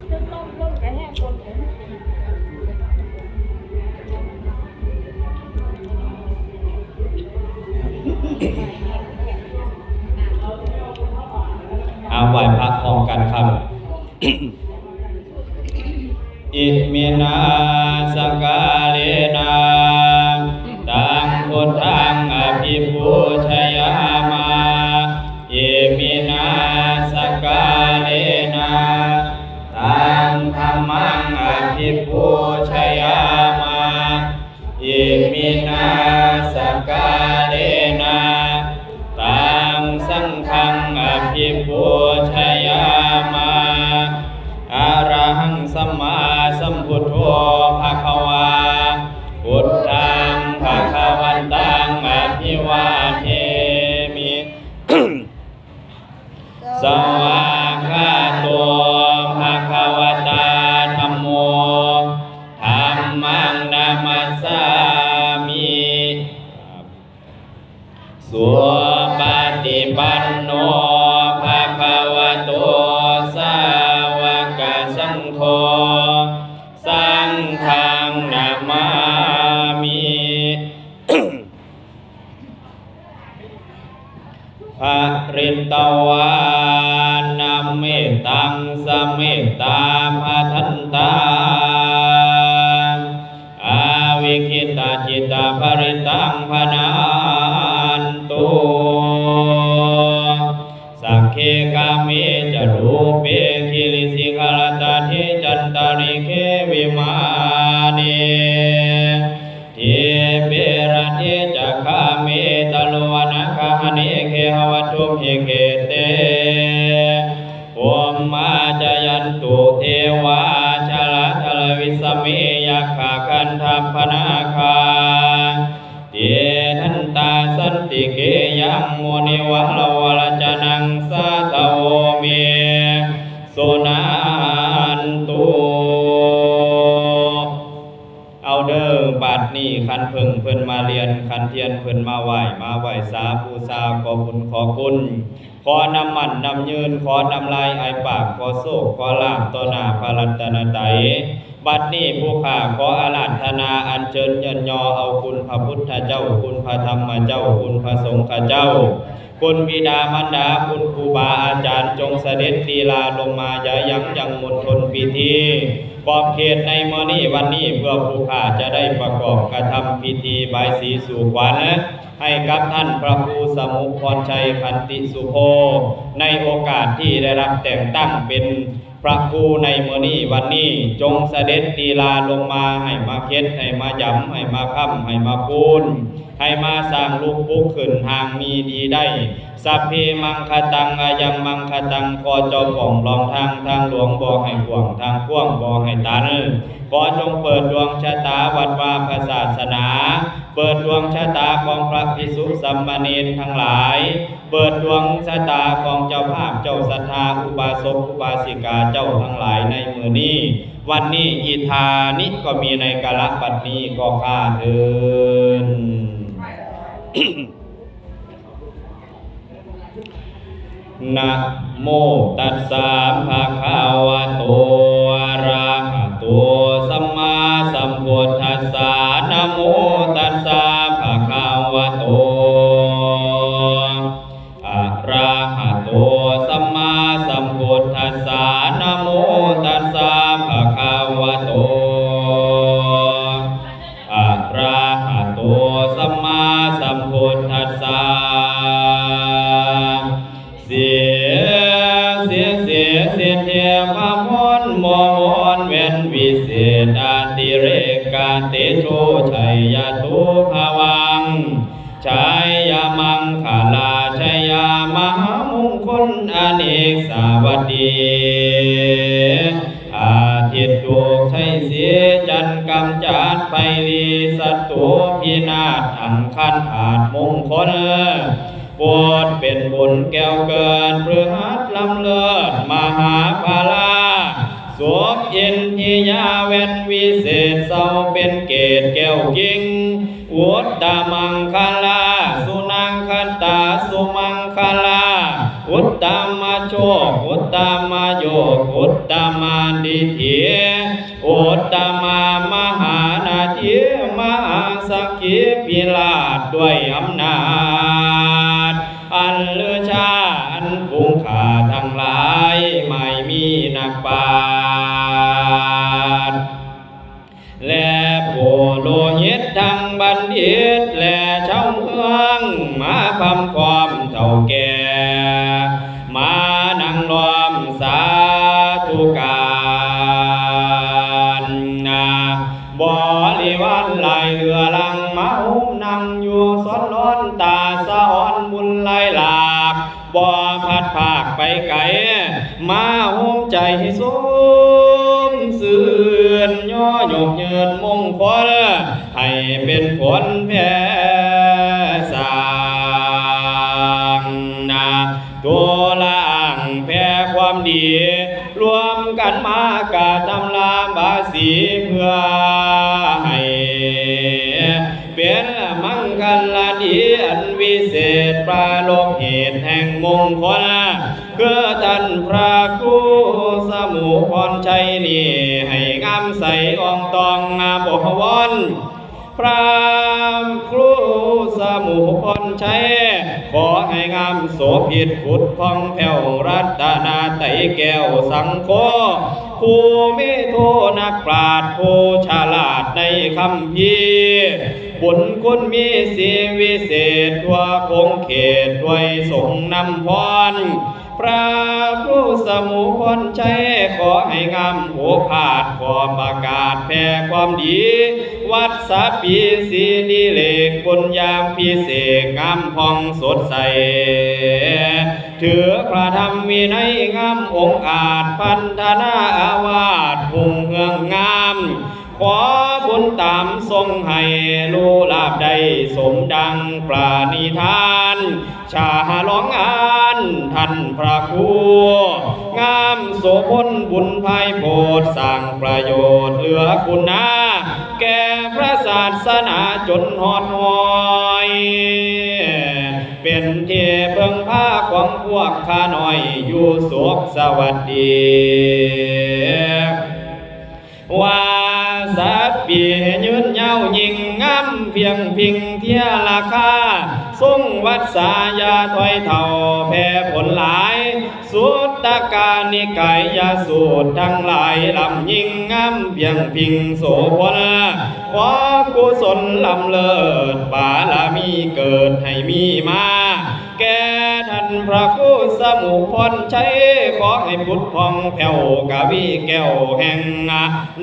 อาไหวพระพร้อมกันครับ อิมินาสกาเลนาตังพุทธังอภิปูชย งอภิปูชยามาอิมินาสกาเลนาตังสังฆังอภิปูชยามาอรหังสัมมา พาทันตาอาวิคิตาจิตาปริตังพนานตุสักเคกามิจะรูปเป พนาคาเตทันตาสันติเกยังมุนิวะลวรจนังสาตโวเมสุนันตุเอาเด้อบัดนี้คันพิ่งเพิ่นมาเรียนคันเทียนเพิ่นมาไหวมาไหวสาบูชาขอบุญขอคุณขอนำมันนำยืนขอนำลายไอปากขอโศกขอลาบต่อหน้าพระรัตนตรัย บัดนี้ผู้ข้าขออาราธนาอัญเชิญยินยอเอาคุณพระพุทธเจ้า คุณพระธรรมเจ้า คุณพระสงฆ์เจ้า คุณบิดามารดาคุณครูบาอาจารย์จงเสด็จลีลาลงมาอย่ายั้งยังมณฑลพิธีขอบเขตในมอนี้วันนี้เพื่อผู้ข้าจะได้ประกอบกระทำพิธีบายสีสู่ขวัญให้กับท่านพระครูสมุพรชัยพันติสุโภในโอกาสที่ได้รับแต่งตั้งเป็น พระภูในมือนี้วันนี้จงเสด็จตีลาลงมาให้มาเค็ดให้มาย้ำให้มาค้ำให้มาคูณ ให้มาสร้างลูกปุกขึ้นทางมีดีได้ สัพเพมังคตังอายังมังคตังขอเจ้าของลองทางทางหลวงบ่ให้ขวงทางกว้างบ่ให้ตันขอจงเปิดดวงชะตาวัดวาพระศาสนา เปิดดวงชะตาของพระภิกษุสัมมาเนรทั้งหลาย เปิดดวงชะตาของเจ้าภาพเจ้าศรัทธาอุบาสกอุบาสิกาเจ้าทั้งหลายในมือนี้ วันนี้อีทานิก็มีในกาลปัดนี้ก็ข้าเทิน นะโมตัสสะภะคะวะโตอะระหะโต สีจันกำจัดไปลีสัตตุพินาศอังคันอาจมงคลปวดเป็นบุญแก้วเกินเพื่อหัดลำเลิศมหาภาลาสวมเย็นที่ยาเวนวิเศษเศร้าเป็นเกตแก้วกิ่งอวดดามังคลา สุนังคันตา สุมังคลา อุตตมะโชคอุตตมะโยกอุตตมาดิถีอุตตมามหานาทีมหาสกขีพิลาศด้วยอำนาจ อันเลือชาอันคุ้งขาทั้งหลายไม่มีนักปาชญ์และผู้โลหิตทั้งบัณฑิตและชาวเมืองมาพำความเท่าแก่ ไปไกลมาหุ้มใจให้สมสื่นย่อหยกเยินมงคลให้เป็นผลแผ่ พรชัยนี่ให้งามใสอองตองงามบวรพระครูสมุพรชัยขอให้งามโสภิตพุทธพองแผ่วรัตนาไตแก้วสังโฆผู้มีโทนักปราดผู้ฉลาดในคำพีบุญคุณมีสีวิเศษทั่วคงเขตด้วยสงนำพร พระผู้สมุพรชัยขอให้งามโหผาดขอประกาศแผ่ความดี วัดสาปีสีนิเลกบุญยามพิเศษงามพองสดใสถือพระธรรมวินัยงามองค์อาจพันธนาอาวาสหุ่งเฮืองงาม ขอบุญตามทรงให้ลูลาบใดสมดังปราณิธาน ชาหลองอานท่านพระครูงามโสพลบุญภัยโพดสร้างประโยชน์เหลือคุณนาแก่พระศาสนาจนหอดหอยเป็นเทเพิ่งพาของพวกข้าน้อยอยู่สุขสวัสดี ว่าสัตว์ปียืนยายิ่งงามเพียงพิงเทียราคาทรงวัดสายาถอยเท่าแผ่ผลหลาย สุตตาการนิกายยาสูตรทั้งหลายลำยิ่งงามเพียงพิงโสพลขอกุศลลำเลิศบารมีเกิดให้มีมา แก่ท่านพระครูสมุพรชัยขอให้พุทธพองแผ่วกาวีแก้วแห่ง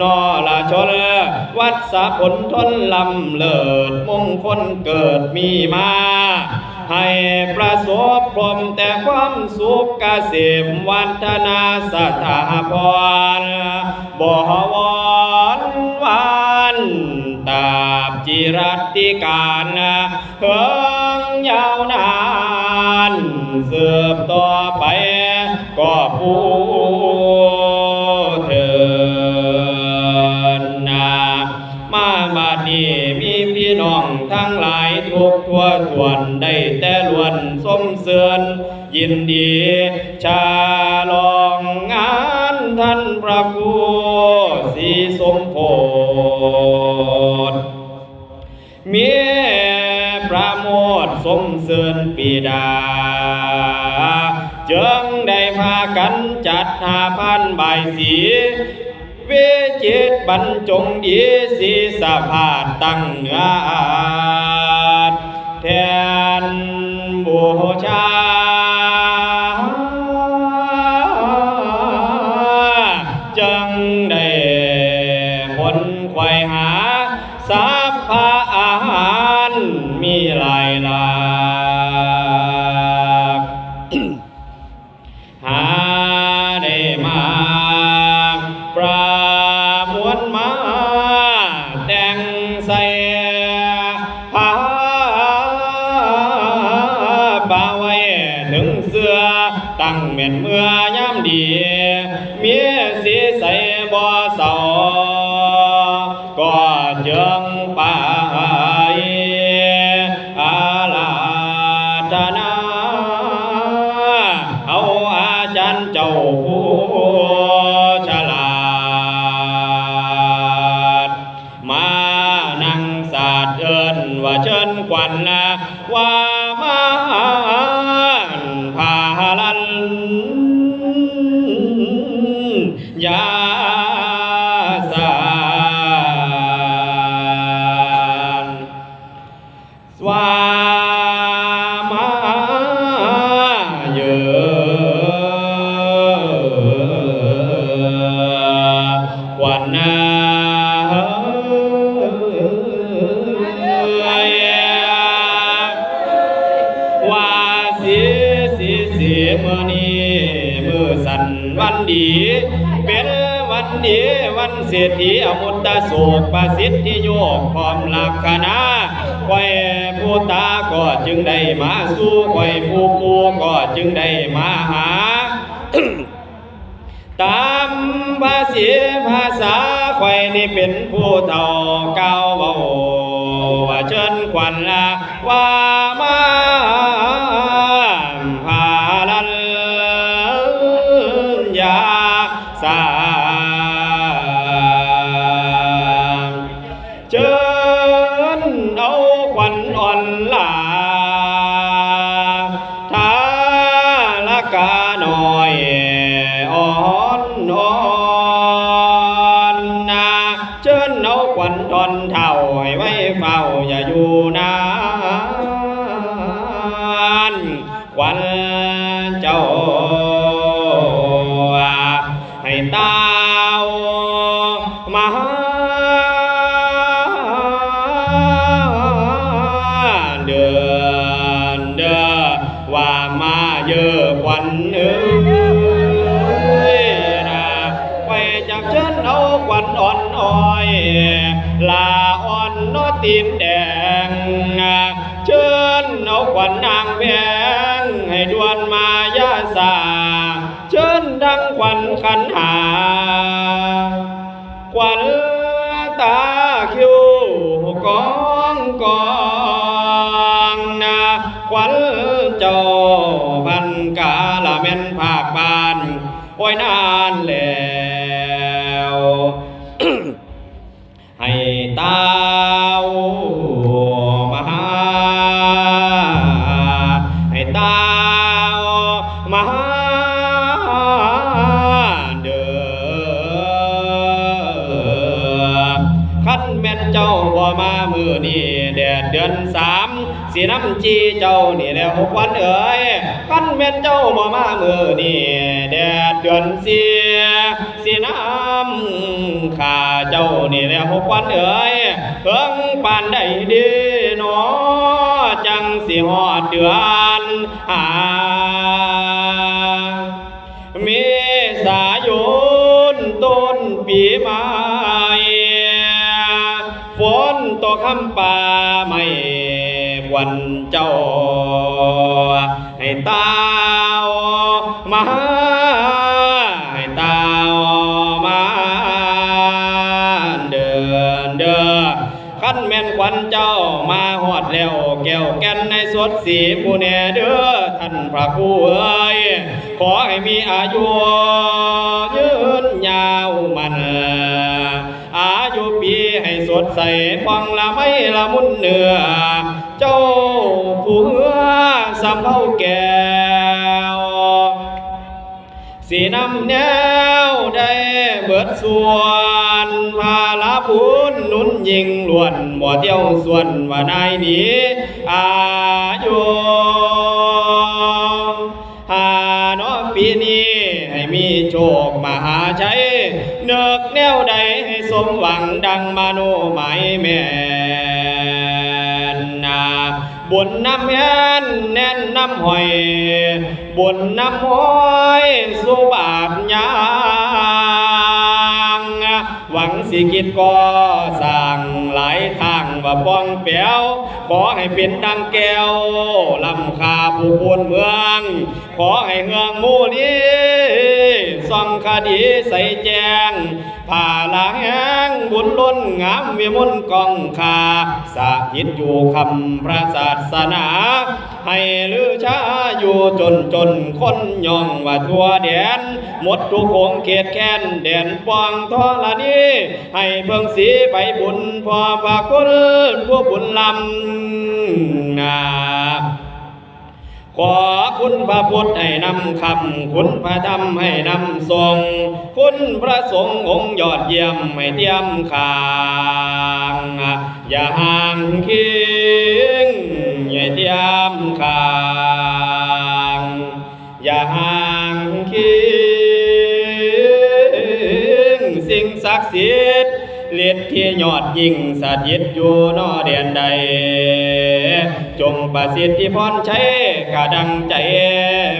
นอละชนวัดสะผลทนลำเลิศมงคลเกิดมีมาให้ประสบพรมแต่ความสุขเกษมวันธนาสถาพรบ่วอนวานตาบจิรัติการเฮิงยาวนาน สืบต่อไป ก็ผู้เถินนามาบัดนี้มีพี่น้องทั้งหลายทุกทั่วทวนได้แต่ล้วนสมเสือนยินดีชาลองงานท่านพระครูสีสมโพธิมีพระโมทสมเสือนปีดา จึงได้พากันจัดหาพันใบายสีเวจิตบรรจงดีสีสะพาดตั้งเหนือ เมื่อนี้มือสันวันดี เป็นวันดีวันเศรษฐีอมุตตะโศกประสิทธิโยกพร้อมลักษณะไว้ผู้ตาก็จึงได้มาสู่ไว้ผู้ปูก็จึงได้มาหา ตามภาษีภาษาไข่นี่เป็นผู้เฒ่าเก่าเบาว่าเชิญขวัญละว่ามา ขวัญอ่อนหลา ขันหาขวัญตาคิวกองกองนาขวัญเจ้าพันกาละแม่นภาคบานโอ้ยนานแล้ว ให้ตา อนสามสีน้ำจีเจ้านี่แหล้วหกวันเอ๋ยขั้นแม่นเจ้าบ่มามือนี่แดดเดือนสี่สีน้ำข้าเจ้านี่แหล้วหกวันเอ๋ยเพิ่งปานได้ดีหนอจังสิหอดเดือนหาเมษายนต้นปีม่ฝ คำป่าไม่วันเจ้า ให้ตามาให้ตามาเดินเด้อขั้นแม่นขวัญเจ้ามาหอดแล้วแก้วแก่นในสวดสีผู้แน่เด้อท่านพระครูเอ้ยขอให้มีอายุยืนยาวมันอายุปี สดใสฟังละไม่ละมุนเนื้อเจ้าผู้เหือสำเภาแก้วสีน้ำแนวได้เบิดส่วนพาลาพุนนุนยิงล้วนบ่เที่ยวส่วนว่านายนี้อายุ นึกแนวใดให้สมหวังดังมาโนหมายแม่นนาบุญน้ำแม่นแน่นน้ำหอย บุญน้ำหอยสุบาทยางหวัง สิกิดก็สั่งหลายทางว่าป้องเปียว ขอให้เป็นดังแก้วลำคาผู้คนเมือง ขอให้เฮืองมูนี้ส่องคดีใส่แจง ผ่าลางแห้งบุญล้นงามวิมลกองคาสาธิตอยู่คำพระศาสนา ให้ลือชาอยู่จนจนคนย่องว่าทั่วแดน หมดทุกคงเขตแค้นแดนปองทอละนี้ให้เพิ่งสีไปบุญพอพากคุณผู้บุญลำนาขอ คุณพระพุทธให้นำคำคุณพระธรรมให้นำทรง คุณพระสงฆ์องค์ยอดเยี่ยมให้เทียมขางอย่าห่างคิงอย่าเทียมขางอย่าห่างคิงสิ่งศักดิ์สิทธิ์ฤทธิ์ที่ยอดยิ่งสถิตอยู่นอเดียนใด จงประสิทธิพรใช้กระดังใจ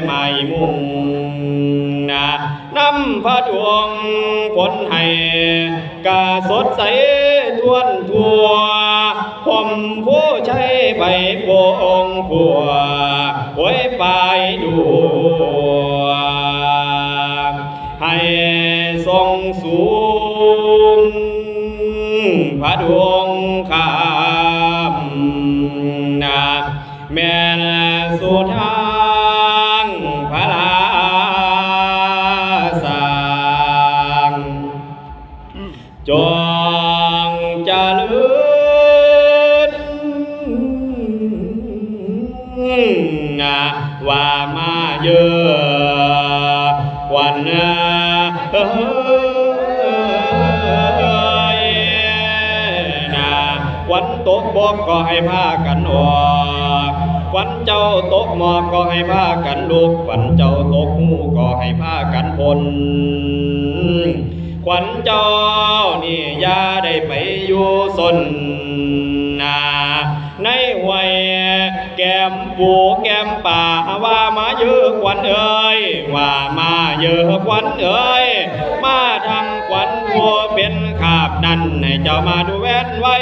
ไม่มุ่งนะนำพระดวงผลให้กาสดใสทวนทัวผมผู้ใช้ใบโปงผัวไว้ไปดู ให้ทรงสูงพระดวง บอกก็ให้ผ้ากันออกควันเจ้าตกหมอกก็ให้ผ้ากันลุกควันเจ้าตกหูก็ให้ผ้ากันพนขวัญเจ้านี่ยาได้ไปอยู่สน ก้มปูแก้มป่าว่ามาเยอะขวัญเอ้ยว่ามาเยอะขวัญเอ้ยมาทางขวัญพัวเป็นขาบนั่นให้เจ้ามาดูแว่นไว้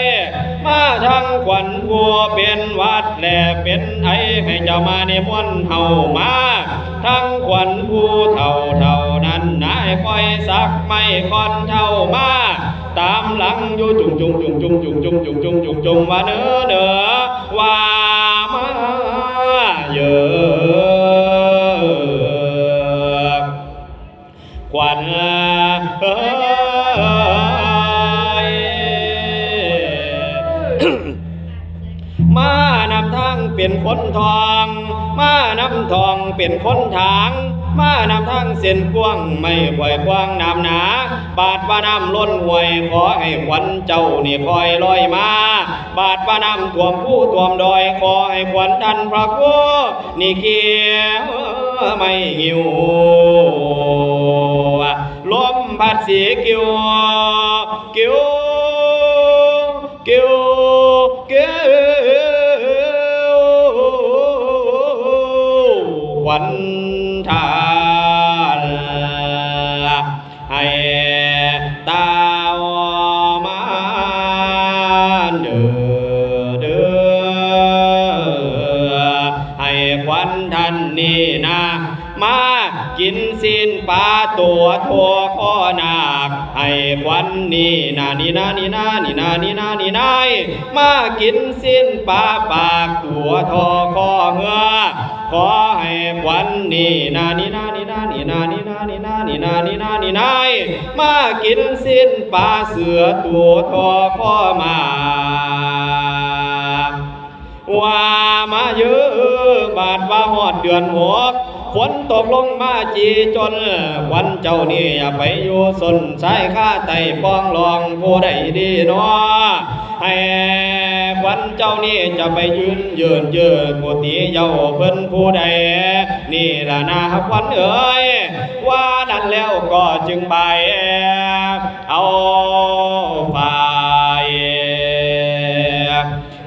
มาทางขวัญพัวเป็นวัดแลเป็นไอให้เจ้ามาในมวนเฮามาทั้งขวัญผู้เท่าเท่านั้นนายคอยสักไม่คอนเท่ามาตามหลังอยู่จุงจุงจุงจุงจุงจุงจุงจุงจุงจุงว่าเนื้อเนื้อว่า ขวัญเอ้ยมานำทางเป็นคนทอง มานำทองเป็นคนทางมานำทางเส้นกว้างไม่ปล่อยกว้างนำหนา บาดว่าน้ำล้นห่วยขอให้ขวัญเจ้านี่คอยลอยมา บาดว่านำท่วมผู้ท่วมดอยขอให้ขวัญทันพระกูนี่เขียวไม่หิวลมพัดสีกิวกิวกิวกิวขวัญทา ปลาตัวทัวข้อนาคให้ควันนี่นานี่นานี่นานี่นานี่นานี่นายมากินสิ้นปลาปากตัวทอข้อเหือขอให้ควันนี่นานี่นานี่นานี่นานี่นานี่นานี่นานี่นานี่นายมากินสิ้นปลาเสือตัวทอข้อมาว่ามาเยอะบาดว่าหอดเดือนหก ฝนตกลงมาจีจนวันเจ้านี่อย่าไปอยู่สนสายข้าไต่ป้องลองผู้ใดดีเนาะให้วันเจ้านี่จะไปยืนยืนยืนกุฏิเย้าเพิ่นผู้ใด นี่ละนาควันเอ๋ยว่านั้นแล้วก็จึงไปเอาฝ่าย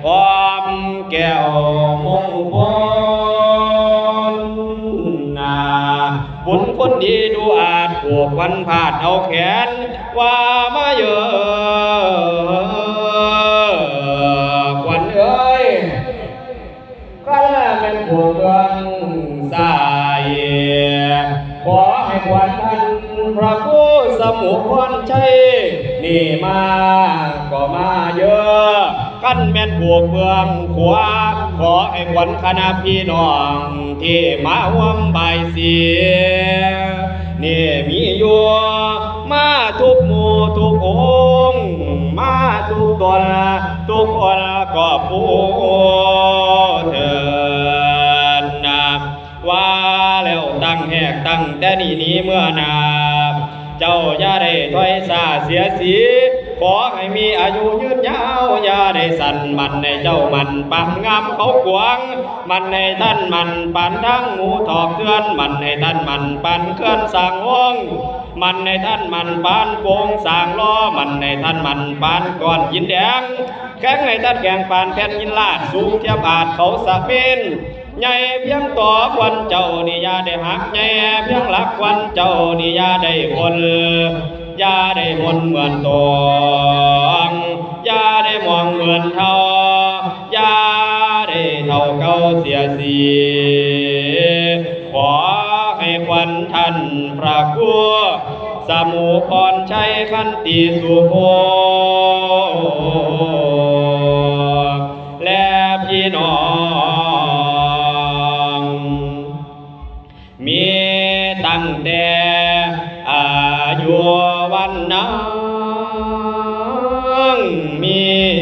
ความแก้ว ดีดูอาจผูกวันผาดเอาแขน ว่ามาเยอะควันเอ้ยก็เป็นผู้เมืองสายขอให้วันท่านพระผู้สมุขวันชัยนี่มาก็มาเยอะขั้นแม่นผูกเมืองขวาขอให้วันคณะพี่น้อง ที่มาอวมใบเสียเนี่ยมีโยมาทุกโมทุกองมาทุกตนทุกคนก็ปูเถิดนัะว่าแล้วตั้งแหกตั้งแต่นี้นี้เมื่อนา เจ้าอย่าได้ถ้อยสาเสียสี ขอให้มีอายุยืนยาว อย่าได้สั่นมันในเจ้ามันปังงามเขากวางมันในท่านมันปันทั้งหมูถอกเทือน มันในท่านมันปันเคลื่อนสางห้องมันในท่านมันปานโปงสางล้อมันในท่านมันปานก้อนยินแดงแข้งในท่านแข่งปานแผ่นยินลาดสูงเทียบอาจเขาสะเมนใหญ่เพียงต่อควันเจ้านี่อยาได้หักใหญ่เพียงหลักควันเจ้านี่อยาได้คน ยาได้มนเหมือนตองอยาได้มองเหมือนเท่าอยาได้เท่าเก่าเสียสีขอให้ควันท่านพระครูสมุพรชัยขันติสุโภและพี่น้องมีตั้งแต่อายุ นางมี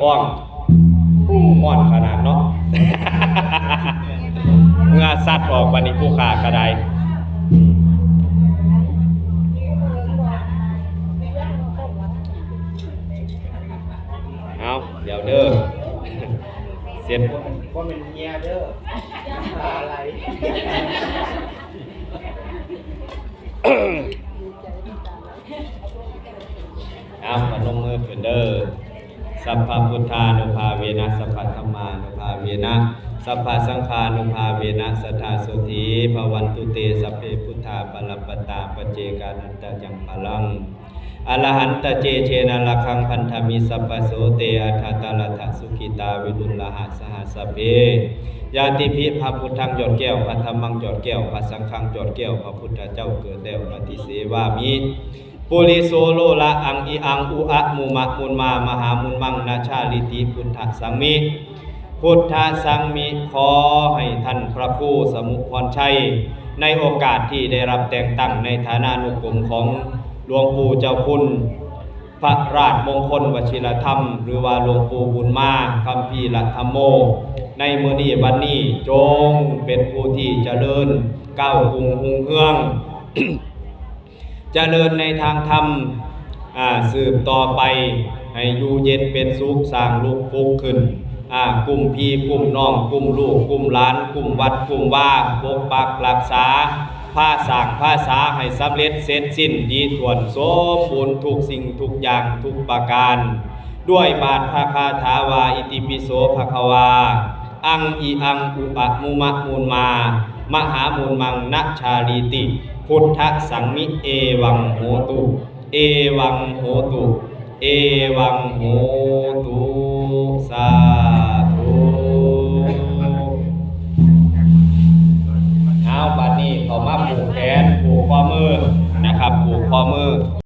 คล้องม่อนขนาดเนาะเมื่อสัตว์ออกวันนี้ผู้ขากระไดเอาเดี๋ยวเด้อเสร็จ ว่าเป็นเมียเด้ออะไร เอาพนมมือขึ้นเด้อ สัพพพุทธานุภาเวนะสัพพธรรมานุภาเวนะสัพพสังฆานุภาเวนะสัทธาสุธีภวันตุเตสัพเพพุทธาปรัปตาปเจกานันตจังพลังอรหันตเจเชนะละคังพันธมิสัพพะโสเตอัฏฐตาลัทธสุขิตาวิรุลลหะสหัสเพยาติพิพระพุทธังยอดแก้วพระธรรมังยอดแก้วพระสังฆังยอดแก้วพระพุทธเจ้าเกิดแล้วปฏิเสวามิ ปุริโสโลละอังอีอังอุอะมุมะมุนมามหามุนมังนาชาลิติพุทธสังมิพุทธสังมิขอให้ท่านพระครูสมุพรชัย ในโอกาสที่ได้รับแต่งตั้งในฐานานุกรมของหลวงปู่เจ้าคุณ พระราชมงคลวชิรธรรม หรือว่าหลวงปู่บุญมาคัมภีรัธรรมโม ในมือนี้วันนี้จงเป็นผู้ที่เจริญก้าวกรุงหุงเฮือง เจริญในทางธรรมสืบต่อไป ให้อยู่เย็นเป็นสุขสร้างลูกปุกขึ้นกลุ่มพี่กลุ่มน้องกลุ่มลูกกลุ่มหลาน กลุ่มวัดกลุ่มว่าปกปักรักษาผ้าสางผ้าษาให้สำเร็จเสร็จสิ้นดีทวนสมบูรณ์ทุกสิ่งทุกอย่างทุกประการ ด้วยบาทพระคาถาวาอิติปิโสภควา อังอีอังอุปะมุมะมูลมา มหามูลมังนัชชาลีติ พุทธสังมิเอวังโหตุ เอวังโหตุ เอวังโหตุสาธุเอาบัดนี้เขอมาผูกแขนผูกข้อมือนะครับผูกข้อมือ